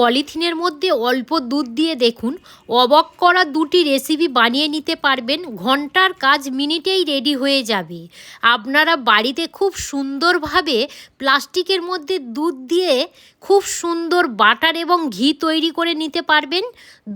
পলিথিনের মধ্যে অল্প দুধ দিয়ে দেখুন। অবাক করা দুটি রেসিপি বানিয়ে নিতে পারবেন। ঘণ্টার কাজ মিনিটেই রেডি হয়ে যাবে। আপনারা বাড়িতে খুব সুন্দরভাবে প্লাস্টিকের মধ্যে দুধ দিয়ে খুব সুন্দর বাটার এবং ঘি তৈরি করে নিতে পারবেন।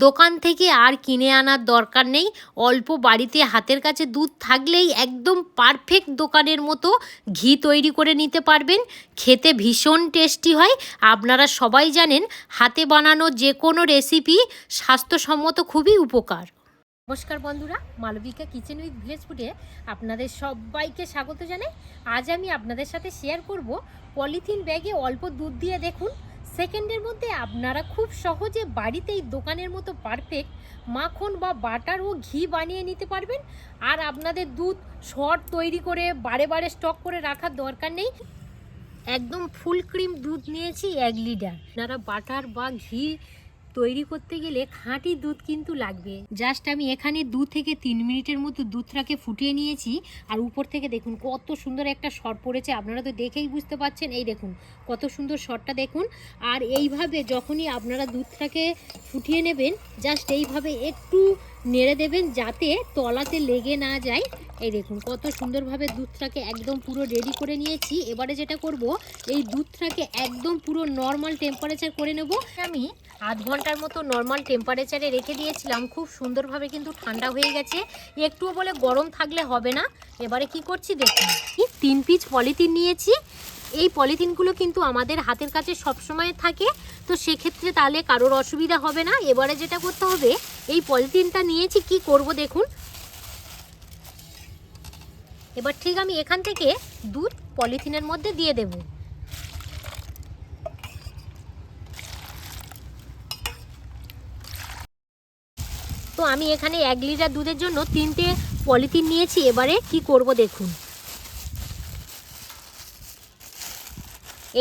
দোকান থেকে আর কিনে আনার দরকার নেই। অল্প বাড়িতে হাতের কাছে দুধ থাকলেই একদম পারফেক্ট দোকানের মতো ঘি তৈরি করে নিতে পারবেন। খেতে ভীষণ টেস্টি হয়। আপনারা সবাই জানেন হাতে বানানো যে কোনো রেসিপি স্বাস্থ্যসম্মত খুবই উপকার। নমস্কার বন্ধুরা, মালবিকা কিচেন উইথ ভিলেজ ফুডে আপনাদের সবাইকে স্বাগত জানাই। আজ আমি আপনাদের সাথে শেয়ার করব পলিথিন ব্যাগে অল্প দুধ দিয়ে দেখুন। সেকেন্ডের মধ্যে আপনারা খুব সহজে বাড়িতেই দোকানের মতো পারফেক্ট মাখন বা বাটার ও ঘি বানিয়ে নিতে পারবেন। আর আপনাদের দুধ শর্ট তৈরি করে বারে বারে স্টক করে রাখার দরকার নেই। একদম ফুল ক্রিম দুধ নিয়েছি এক লিটার। আপনারা বাটার বা ঘি তৈরি করতে গেলে খাঁটি দুধ কিন্তু লাগবে। জাস্ট আমি এখানে দু থেকে তিন মিনিটের মতো দুধটাকে ফুটিয়ে নিয়েছি। আর উপর থেকে দেখুন, কত সুন্দর একটা শট পড়েছে। আপনারা তো দেখেই বুঝতে পারছেন। এই দেখুন, কত সুন্দর শটটা দেখুন। আর এইভাবে যখনই আপনারা দুধটাকে ফুটিয়ে নেবেন, জাস্ট এইভাবে একটু নেড়ে দেবেন যাতে তলাতে লেগে না যায়। এই দেখুন, কত সুন্দরভাবে দুধটাকে একদম পুরো রেডি করে নিয়েছি। এবারে যেটা করব, এই দুধটাকে একদম পুরো নর্মাল টেম্পারেচার করে নেব। আমি আধ ঘণ্টার মতো নর্মাল টেম্পারেচারে রেখে দিয়েছিলাম। খুব সুন্দরভাবে কিন্তু ঠান্ডা হয়ে গেছে। একটুও বলে গরম থাকলে হবে না। এবারে কি করছি দেখুন তিন পিচ পলিথিন নিয়েছি। এই পলিথিনগুলো কিন্তু আমাদের হাতের কাছে সবসময় থাকে। তো সেক্ষেত্রে তাহলে কারোর অসুবিধা হবে না। এবারে যেটা করতে হবে, এই পলিথিনটা নিয়েছি। কি করব দেখুন এবার ঠিক আমি এখান থেকে দুধ পলিথিনের মধ্যে দিয়ে দেব। তো আমি এখানে এক লিটার দুধের জন্য তিনটে পলিথিন নিয়েছি, এবারে কি করব দেখুন।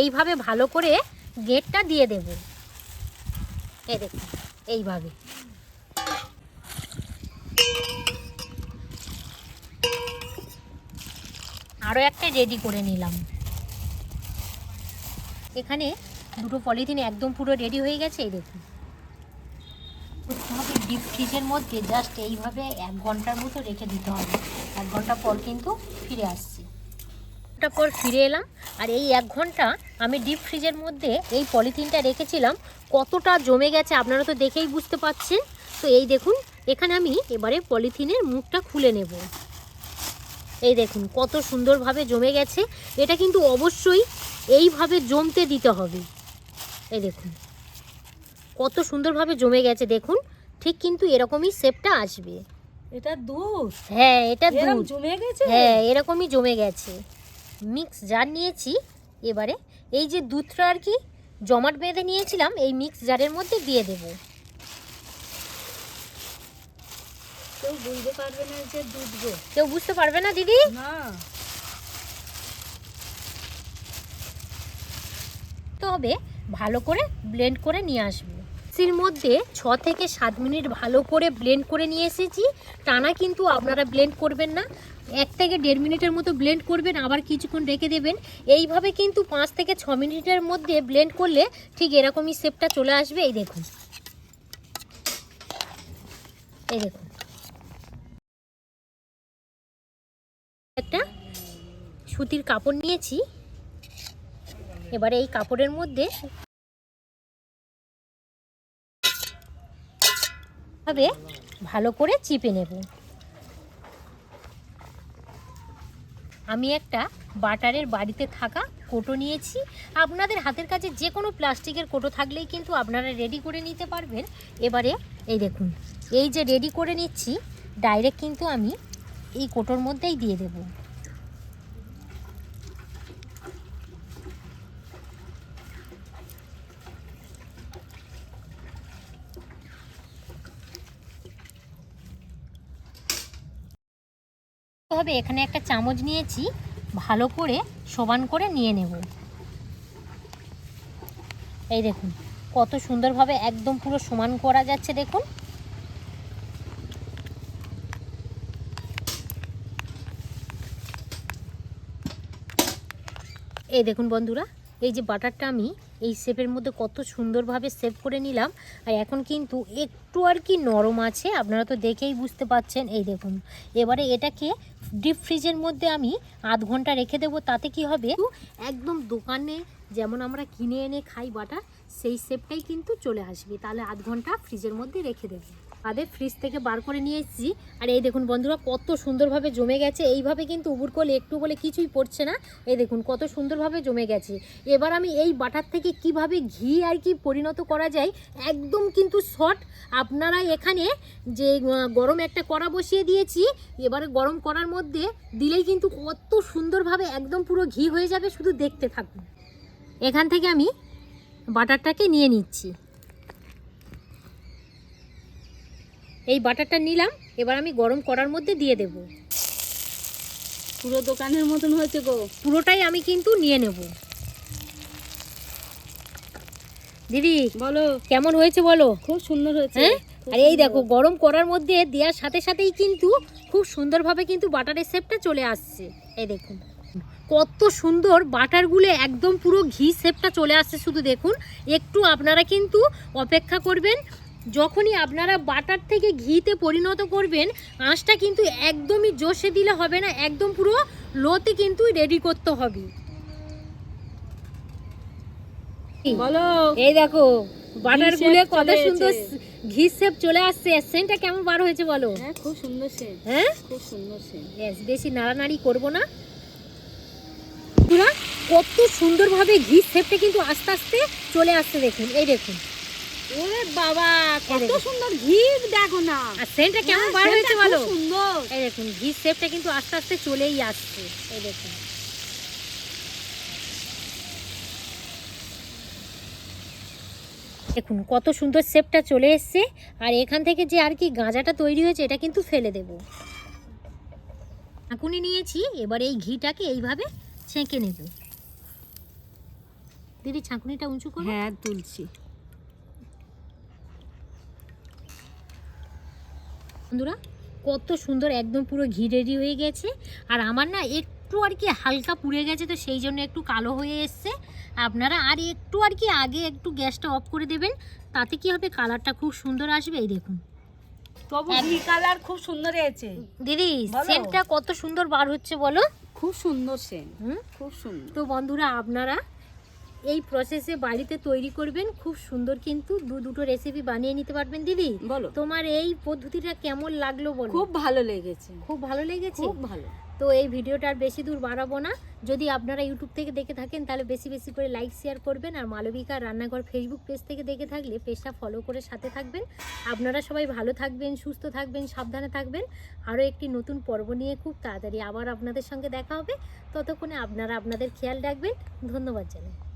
এইভাবে ভালো করে গেটটা দিয়ে দেব। এই দেখুন, এইভাবে। আরও একটা রেডি করে নিলাম। এখানে দুটো পলিথিন একদম পুরো রেডি হয়ে গেছে, এই দেখুন। হবে ডিপ ফ্রিজের মধ্যে জাস্ট এইভাবে এক ঘণ্টার মতো রেখে দিতে হবে। এক ঘণ্টা পর কিন্তু ফিরে আসছি। ঘণ্টা পর ফিরে এলাম, আর এই এক ঘণ্টা আমি ডিপ ফ্রিজের মধ্যে এই পলিথিনটা রেখেছিলাম। কতটা জমে গেছে আপনারা তো দেখেই বুঝতে পাচ্ছেন তো এই দেখুন, এখানে আমি এবারে পলিথিনের মুখটা খুলে নেব। এই দেখুন কত সুন্দরভাবে জমে গেছে। এটা কিন্তু অবশ্যই এইভাবে জমতে দিতে হবে। এই দেখুন কত সুন্দরভাবে জমে গেছে দেখুন। ঠিক কিন্তু এরকমই শেপটা আসবে। এটা দুধ? হ্যাঁ এটা দুধ। জমে গেছে? হ্যাঁ এরকমই জমে গেছে। মিক্স জার নিয়েছি এবারে। এই যে দুধটা আর কি জমাট বেঁধে নিয়েছিলাম এই মিক্স জারের মধ্যে দিয়ে দেব। কেউ বুঝতে পারবে না যে দুধ গো। কেউ বুঝতে পারবে না দিদি? না। হবে ভালো করে ব্লেন্ড করে নিয়ে আসব। মিক্সির মধ্যে ছ থেকে সাত মিনিট ভালো করে ব্লেন্ড করে নিয়ে এসেছি। টানা কিন্তু আপনারা ব্লেন্ড করবেন না। এক থেকে দেড় মিনিটের মতো ব্লেন্ড করবেন আবার কিছুক্ষণ রেখে দেবেন। এইভাবে কিন্তু পাঁচ থেকে ছ মিনিটের মধ্যে ব্লেন্ড করলে ঠিক এরকমই শেপটা চলে আসবে। এই দেখুন। এই দেখুন। একটা সুতির কাপড় নিয়েছি। এবারে এই কাপড়ের মধ্যে ভাবে ভালো করে চিপে নেব। আমি একটা বাটারের বাড়িতে থাকা কোটো নিয়েছি। আপনাদের হাতের কাছে যে কোনো প্লাস্টিকের কোটো থাকলেই কিন্তু আপনারা রেডি করে নিতে পারবেন। এবারে এই দেখুন, এই যে রেডি করে নিচ্ছি ডাইরেক্ট কিন্তু আমি এই কোটোর মধ্যেই দিয়ে দেবো। হবে এখানে একটা চামচ নিয়েছি, ভালো করে সমান করে নিয়ে নেব। এই দেখুন, কত সুন্দরভাবে একদম পুরো সমান করা যাচ্ছে দেখুন। এই দেখুন বন্ধুরা, এই যে বাটারটা আমি এই শেপের মধ্যে কত সুন্দরভাবে সেভ করে নিলাম। আর এখন কিন্তু একটু আর কি নরম আছে, আপনারা তো দেখেই বুঝতে পাচ্ছেন এই দেখুন, এবারে এটাকে ডিপ ফ্রিজের মধ্যে আমি আধ ঘণ্টা রেখে দেবো, তাতে কি হবে? একদম দোকানে যেমন আমরা কিনে এনে খাই বাটার, সেই শেপটাই কিন্তু চলে আসবে। তাহলে আধ ঘণ্টা ফ্রিজের মধ্যে রেখে দেবো। আদে ফ্রিজ থেকে বার করে নিয়ে এসেছি। আর এই দেখুন বন্ধুরা, কত সুন্দরভাবে জমে গেছে। এইভাবে কিন্তু উবুর করলে একটু বলে কিছুই পড়ছে না। এই দেখুন, কত সুন্দরভাবে জমে গেছে। এবার আমি এই বাটার থেকে কীভাবে ঘি আর কি পরিণত করা যায়, একদম কিন্তু শর্ট আপনারা এখানে যে গরম একটা কড়া বসিয়ে দিয়েছি, এবারে গরম করার মধ্যে দিলেই কিন্তু কত সুন্দরভাবে একদম পুরো ঘি হয়ে যাবে, শুধু দেখতে থাকুন। এখান থেকে আমি বাটারটাকে নিয়ে নিচ্ছি। এই বাটারটা নিলাম এবার আমি গরম করার মধ্যে দিয়ে দেব। পুরো দোকানের মতন হয়েছে গো। পুরোটাই আমি কিন্তু নিয়ে নেব। দিদি বলো। কেমন হয়েছে বলো? খুব সুন্দর হয়েছে। হ্যাঁ? আর এই দেখো গরম করার মধ্যে দেওয়ার সাথে সাথেই কিন্তু খুব সুন্দরভাবে কিন্তু বাটারের শেপটা চলে আসছে। এই দেখুন কত সুন্দর বাটারগুলো একদম পুরো ঘি শেপটা চলে আসছে শুধু দেখুন। একটু আপনারা কিন্তু অপেক্ষা করবেন যখনই আপনারা বাটার থেকে ঘিতে পরিণত করবেন আঁশটা কিন্তু একদমই জোশে দিলে হবে না একদম পুরো লোতে কিন্তু রেডি করতে হবে। বলো। এই দেখো বাটার গুলে কত সুন্দর ঘি সেপ চলে আসছে সেন্টটা কেমন বার হয়েছে বলো? হ্যাঁ খুব সুন্দর সে হ্যাঁ? খুব সুন্দর সে ব্যাস বেশি নাড়ানাড়ি করব না। পুরা কত সুন্দরভাবে ঘি সেপটা কিন্তু আস্তে আস্তে চলে আসছে দেখুন এই দেখুন। ওরে বাবা কত সুন্দর ঘি দেখো না। আর সেন্টটা কেমন বার হয়েছে বলো? সুন্দর। এই দেখুন ঘি শেপটা কিন্তু আস্তে আস্তে চলেই আসছে। এই দেখুন। দেখুন কত সুন্দর শেপটা চলে এসছে। আর এখান থেকে যে আর কি গাঁজাটা তৈরি হয়েছে এটা কিন্তু ফেলে দেব। ছাঁকুনি নিয়েছি এবার এই ঘিটাকে এইভাবে ছেঁকে নেব। দিদি ছাঁকুনিটা উঁচু করে। হ্যাঁ তুলছি। বন্ধুরা কত সুন্দর একদম পুরো ঘি রেডি হয়ে গেছে। আর আমার না একটু আর কি হালকা পুড়ে গেছে তো সেই জন্য একটু কালো হয়ে এসছে। আপনারা আর একটু আর কি আগে একটু গ্যাসটা অফ করে দেবেন তাতে কি হবে? কালারটা খুব সুন্দর আসবে এই দেখুন। তবু ঘি কালার খুব সুন্দর হয়েছে। দিদি। সেন্টটা কত সুন্দর বার হচ্ছে বলো? খুব সুন্দর সেন হুম? খুব সুন্দর। তো বন্ধুরা আপনারা এই প্রসেসে বাড়িতে তৈরি করবেন খুব সুন্দর কিন্তু দু দুটো রেসিপি বানিয়ে নিতে পারবেন দিদি। বলো। তোমার এই পদ্ধতিটা কেমন লাগল বলো? খুব ভালো লেগেছে। খুব ভালো লেগেছে? খুব ভালো। তো এই ভিডিওটা আর বেশি দূর বাড়াবো না। যদি আপনারা ইউটিউব থেকে দেখে থাকেন তাহলে বেশি বেশি করে লাইক শেয়ার করবেন আর মালবিকা রান্নাঘর ফেসবুক পেজ থেকে দেখে থাকলে পেজটা ফলো করে সাথে থাকবেন। আপনারা সবাই ভালো থাকবেন সুস্থ থাকবেন সাবধানে থাকবেন। আরও একটি নতুন পর্ব নিয়ে খুব তাড়াতাড়ি আবার আপনাদের সঙ্গে দেখা হবে। ততক্ষণে আপনারা আপনাদের খেয়াল রাখবেন। ধন্যবাদ জানাই।